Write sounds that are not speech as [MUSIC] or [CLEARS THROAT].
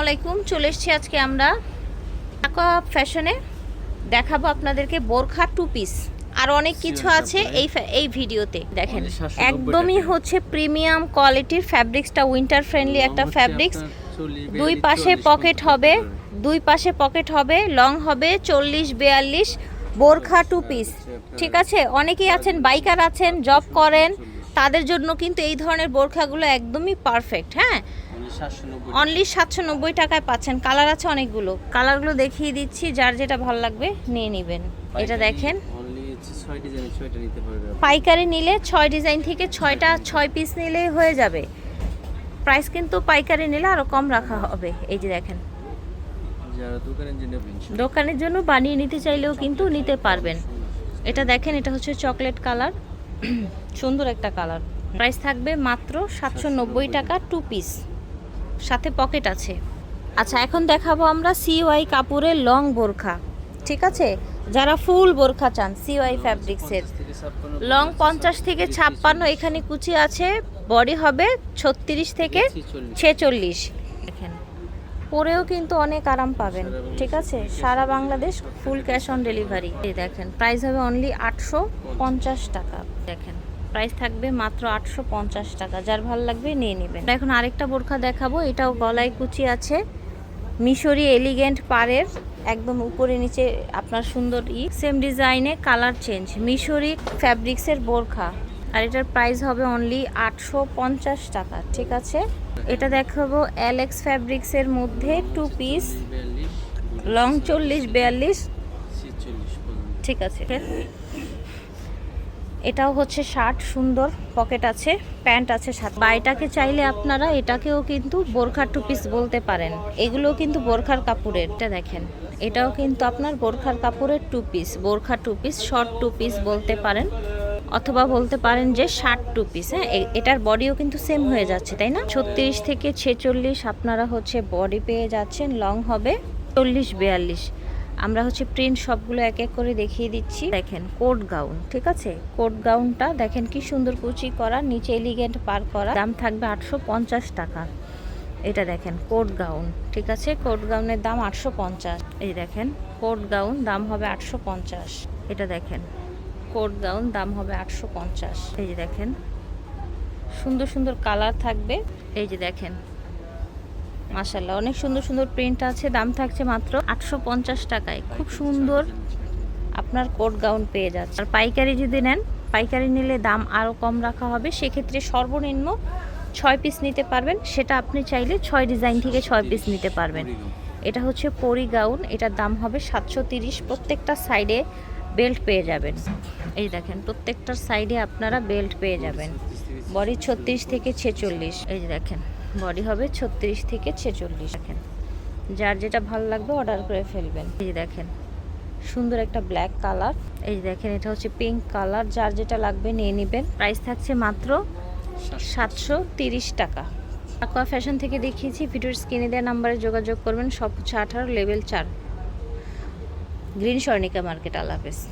আলাইকুম চলে এসেছি আজকে আমরা টাকা ফ্যাশনে। দেখাবো আপনাদেরকে বোরখা টু পিস আর অনেক কিছু আছে এই এই ভিডিওতে। দেখেন একদমই হচ্ছে প্রিমিয়াম কোয়ালিটির ফ্যাব্রিক্সটা উইন্টার ফ্রেন্ডলি একটা ফ্যাব্রিক্স দুই পাশে পকেট হবে দুই পাশে পকেট হবে লং হবে চল্লিশ বিয়াল্লিশ বোরখা টু পিস ঠিক আছে? অনেকেই আছেন বাইকার আছেন জব করেন তাদের জন্য কিন্তু এই ধরনের বোরখাগুলো একদমই পারফেক্ট হ্যাঁ? Only 790 অনলি সাতশো নব্বই টাকায় পাচ্ছেন। কালার আছে অনেকগুলো। কালারগুলো দেখিয়ে দিচ্ছি যার যেটা ভালো লাগবে নিয়ে নেবেন। এটা দেখেন। পাইকারি নিলে ছয় ডিজাইন থেকে ছয়টা ছয় পিস নিলেই হয়ে যাবে। প্রাইস কিন্তু পাইকারি নিলে আরও কম রাখা হবে। এই যে দেখেন। দোকানের জন্য বানিয়ে নিতে চাইলেও কিন্তু নিতে পারবেন। এটা দেখেন এটা হচ্ছে চকলেট কালার [CLEARS THROAT] সুন্দর একটা কালার প্রাইস থাকবে মাত্র সাতশো নব্বই টাকা টু পিস সাথে পকেট আছে। আচ্ছা এখন দেখাবো আমরা সিওয়াই কাপুরের লং বোরখা, ঠিক আছে? যারা ফুল বোরখা চান সিওয়াই ফ্যাব্রিক্সের লং পঞ্চাশ থেকে ছাপ্পান্ন, এখানে কুচি আছে বডি হবে ছত্রিশ থেকে ছেচল্লিশ। দেখেন, পরেও কিন্তু অনেক আরাম পাবেন, ঠিক আছে? সারা Bangladesh full cash on delivery দেখেন প্রাইস হবে অনলি আটশো পঞ্চাশ টাকা। দেখেন প্রাইস থাকবে মাত্র আটশো পঞ্চাশ টাকা। যার ভালো লাগবে নিয়ে নেবেন। এখন আরেকটা বোরখা দেখাবো। এটাও গলায় কুচি আছে। মিশরি এলিগেন্ট পাড়ের একদম উপরে নিচে আপনার সুন্দর ই। সেম ডিজাইনে কালার চেঞ্জ মিশরি ফ্যাব্রিক্সের বোরখা। আর এটার প্রাইস হবে অনলি আটশো পঞ্চাশ টাকা ঠিক আছে? এটা দেখাবো অ্যালেক্স ফ্যাব্রিক্সের মধ্যে টু পিস লং চল্লিশ বিয়াল্লিশ। ঠিক আছে। এটাও হচ্ছে শার্ট, সুন্দর, পকেট আছে, প্যান্ট আছে সাথে। বা এটাকে চাইলে আপনারা এটাকেও কিন্তু বোরখার টু পিস বলতে পারেন। এগুলোও কিন্তু বোরখার কাপড়ের। এটা দেখেন, এটাও কিন্তু আপনার বোরখার কাপড়ের টু পিস, বোরখা two piece, short two piece বলতে পারেন। অথবা বলতে পারেন যে শার্ট টু পিস হ্যাঁ? এটার বডিও কিন্তু সেম হয়ে যাচ্ছে, তাই না? ছত্রিশ থেকে ছেচল্লিশ আপনারা হচ্ছে বডি পেয়ে যাচ্ছেন, লং হবে চল্লিশ, বিয়াল্লিশ। আমরা হচ্ছে প্রিন্ট সবগুলো এক এক করে দেখিয়ে দিচ্ছি। দেখেন কোট গাউন ঠিক আছে? কোট গাউনটা দেখেন কি সুন্দর কুচি করা, নিচে এলিগেন্ট পার করা। দাম থাকবে আটশো পঞ্চাশ টাকা। এটা দেখেন কোট গাউন ঠিক আছে? কোট গাউনের দাম আটশো পঞ্চাশ। এই দেখেন কোট গাউন দাম হবে আটশো পঞ্চাশ। এটা দেখেন কোট গাউন দাম হবে আটশো পঞ্চাশ। এই যে দেখেন, সুন্দর সুন্দর কালার থাকবে। এই যে দেখেন মাশাল্লাহ অনেক সুন্দর সুন্দর প্রিন্ট আছে, দাম থাকছে মাত্র আটশো পঞ্চাশ টাকায়। খুব সুন্দর আপনার কোট গাউন পেয়ে যাচ্ছে। আর পাইকারি যদি নেন, পাইকারি নিলে দাম আরও কম রাখা হবে, সেক্ষেত্রে সর্বনিম্ন ছয় পিস নিতে পারবেন, সেটা আপনি চাইলে ছয় ডিজাইন থেকে ছয় পিস নিতে পারবেন। এটা হচ্ছে পরি গাউন এটার দাম হবে সাতশো তিরিশ, প্রত্যেকটা সাইডে বেল্ট পেয়ে যাবেন। এই দেখেন, প্রত্যেকটার সাইডে আপনারা বেল্ট পেয়ে যাবেন। বডি ছত্রিশ থেকে ছেচল্লিশ, এই দেখেন। বডি হবে ছত্রিশ থেকে ছেচল্লিশ দেখেন। যার যেটা ভালো লাগবে অর্ডার করে ফেলবেন। এই যে দেখেন, সুন্দর একটা ব্ল্যাক কালার। এই যে দেখেন, এটা হচ্ছে পিঙ্ক কালার। যার যেটা লাগবে নিয়ে নেবেন। প্রাইস থাকছে মাত্র সাতশো তিরিশ টাকা। Aqua ফ্যাশন থেকে দেখিয়েছি, ভিডিওর স্ক্রিনে দেওয়া নাম্বারে যোগাযোগ করবেন। সব হচ্ছে আঠারো লেভেল চার। Green Swarnika market আলাপেস